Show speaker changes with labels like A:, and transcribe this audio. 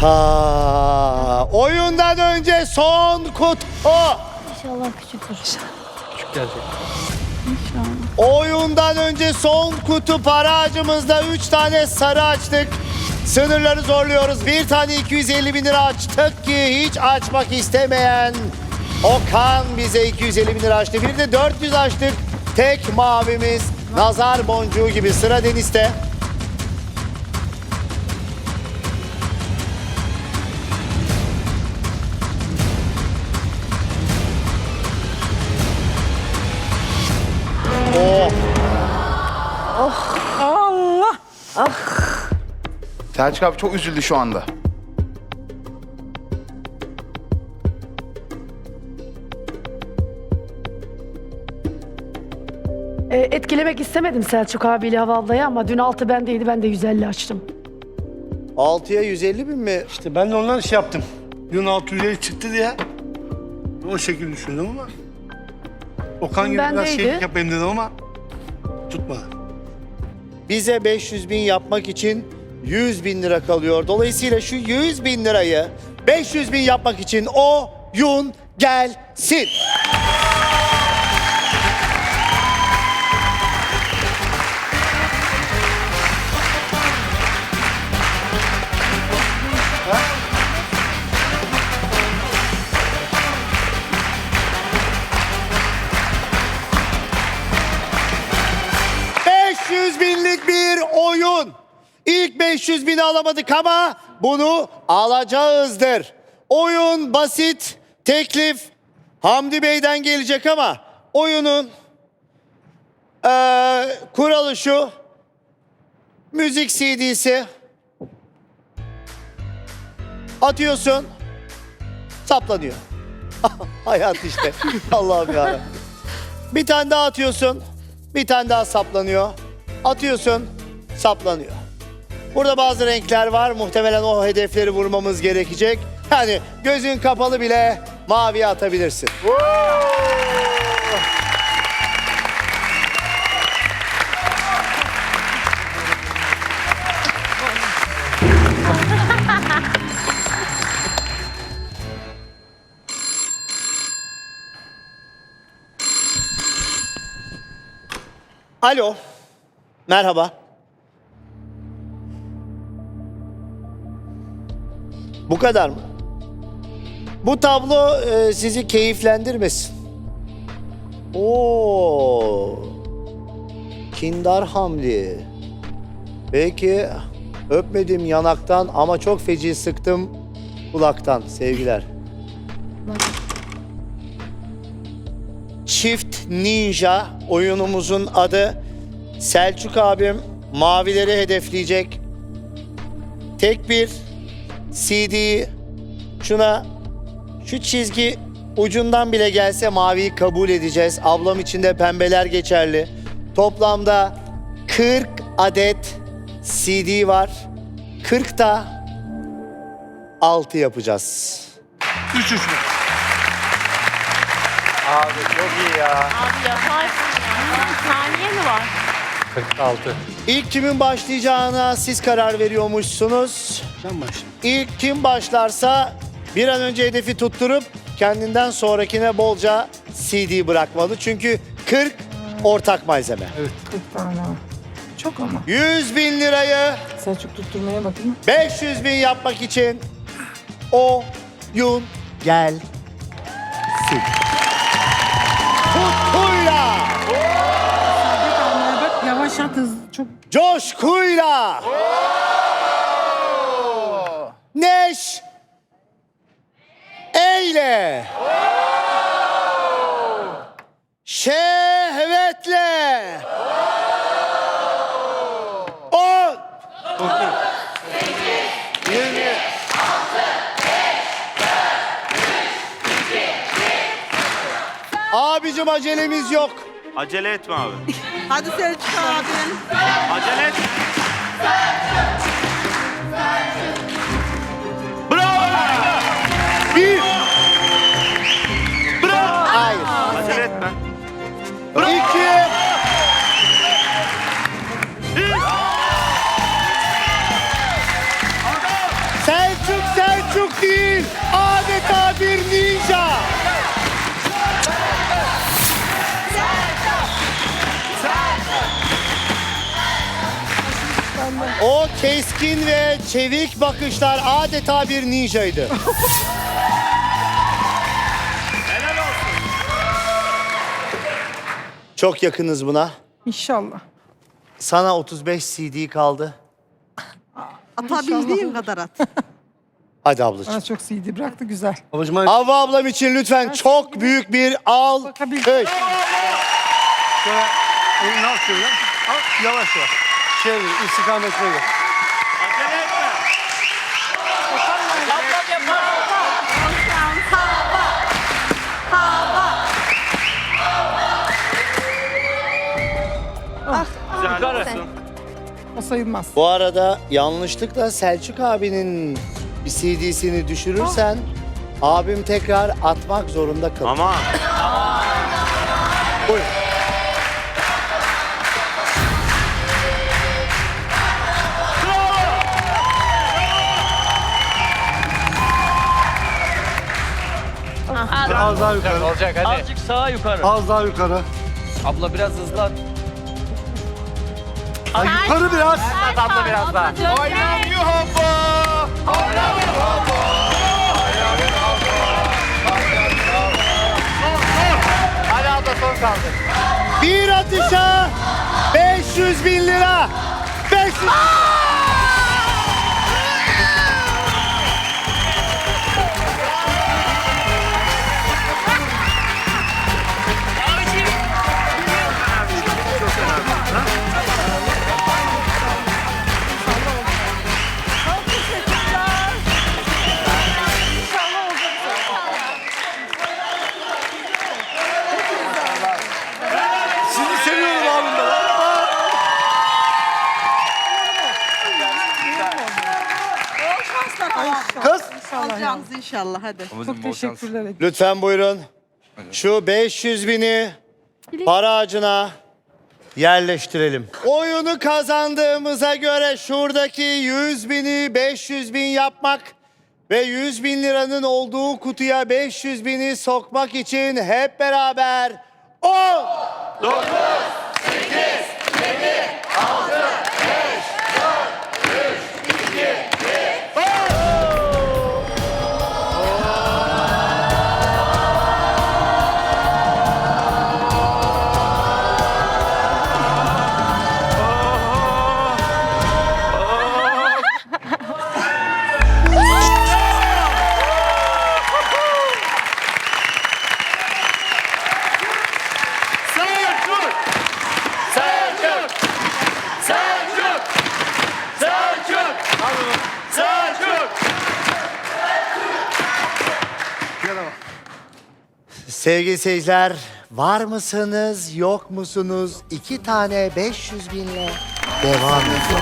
A: Ha, oyundan önce son kutu.
B: İnşallah küçük olur.
C: Küçük gelecek.
B: İnşallah.
A: Oyundan önce son kutu para ağacımızda 3 tane sarı açtık. Sınırları zorluyoruz. Bir tane 250 bin lira açtık ki hiç açmak istemeyen Okan bize 250 bin lira açtı. Bir de 400 açtık. Tek mavimiz nazar boncuğu gibi sıra Deniz'te.
D: Selçuk abi çok üzüldü şu anda.
E: E, etkilemek istemedim Selçuk abiyle Hava ablayı ama dün altı bendeydi ben de 150 açtım.
A: 6'ya 150 bin mi?
F: İşte ben de ondan şey yaptım. Dün 650 çıktı diye o şekilde düşündüm ama Okan gibi biraz
E: Bendeydi.
F: şey yapayım dedim ama tutmadı.
A: Bize 500 bin yapmak için 100 bin lira kalıyor. Dolayısıyla şu 100 bin lirayı 500 bin yapmak için o yun gelsin. ...500 İlk 500 bini alamadık ama bunu alacağızdır. Oyun basit, teklif Hamdi Bey'den gelecek ama oyunun eee, kuralı şu. Müzik CD'si atıyorsun, saplanıyor. Hayat işte. Allah'ım yarabbim. Bir tane daha atıyorsun. Bir tane daha saplanıyor. Atıyorsun. Saplanıyor. Burada bazı renkler var. Muhtemelen o hedefleri vurmamız gerekecek. Yani gözün kapalı bile maviye atabilirsin. Alo. Merhaba. Bu kadar mı? Bu tablo e, sizi keyiflendirmesin. Oo. Kindar Hamdi. Peki öpmedim yanaktan ama çok feci sıktım kulaktan sevgiler. Çift Ninja oyunumuzun adı. Selçuk abim mavileri hedefleyecek. Tek bir CD şuna şu çizgi ucundan bile gelse maviyi kabul edeceğiz. Ablam için de pembeler geçerli. Toplamda 40 adet CD var. 40 da 6 yapacağız.
F: 3 3
C: Abi çok iyi ya.
B: Abi yaparsın ya. Saniye mi var?
C: 46.
A: İlk kimin başlayacağına siz karar veriyormuşsunuz.
F: Ben başlayayım.
A: İlk kim başlarsa bir an önce hedefi tutturup kendinden sonrakine bolca CD bırakmalı. Çünkü 40 ortak malzeme.
G: Çok ama.
A: 100 bin lirayı
G: Selçuk tutturmaya bakayım.
A: 500 bin yapmak için o yun gel. Coşkuyla. Neş. Eyle. Şehvetle. On. Yirmi. Abicim acelemiz yok.
H: Acele etme abi.
I: Hadi Selçuk abim.
H: Acele etme. Bravo!
A: Bir.
H: Bravo!
A: Hayır.
H: Acele etme.
A: İki. O keskin ve çevik bakışlar adeta bir ninjaydı.
H: Helal olsun.
A: Çok yakınız buna.
G: İnşallah.
A: Sana 35 CD kaldı.
I: Atabildiğin kadar at.
A: Hadi ablacığım.
G: Bana çok CD bıraktı güzel.
F: Babacığım hadi
A: Havva ablam için lütfen çok büyük bir al.
G: Bakabil-
A: Kış.
F: şöyle elini al şöyle. Al yavaş yavaş. Çevir istikametine gel.
H: Acele etme. Güzel olsun.
G: O sayılmaz.
A: Bu arada yanlışlıkla Selçuk abinin bir CD'sini düşürürsen abim tekrar atmak zorunda kalır.
H: Ama
A: Buyurun.
F: Az daha yukarı.
C: Olacak hadi.
D: Azıcık sağa yukarı.
F: Az daha yukarı.
D: Abla biraz hızlı at.
F: Ha, yukarı biraz.
C: Abla biraz daha.
H: oynamıyor hoppa.
C: Hadi abla son kaldı.
A: Bir atışa 500 bin lira. 500
F: Sizi
A: Kız.
I: Alacağınız inşallah hadi.
G: Çok teşekkürler.
A: Lütfen buyurun. Şu 500 bini para ağacına yerleştirelim. Oyunu kazandığımıza göre şuradaki 100 bini 500 bin yapmak ve 100 bin liranın olduğu kutuya 500 bini sokmak için hep beraber 10,
H: 9, 8, 7,
F: 6, Ama.
A: Sevgili seyirciler, var mısınız, yok musunuz? İki tane 500 binle devam ediyor.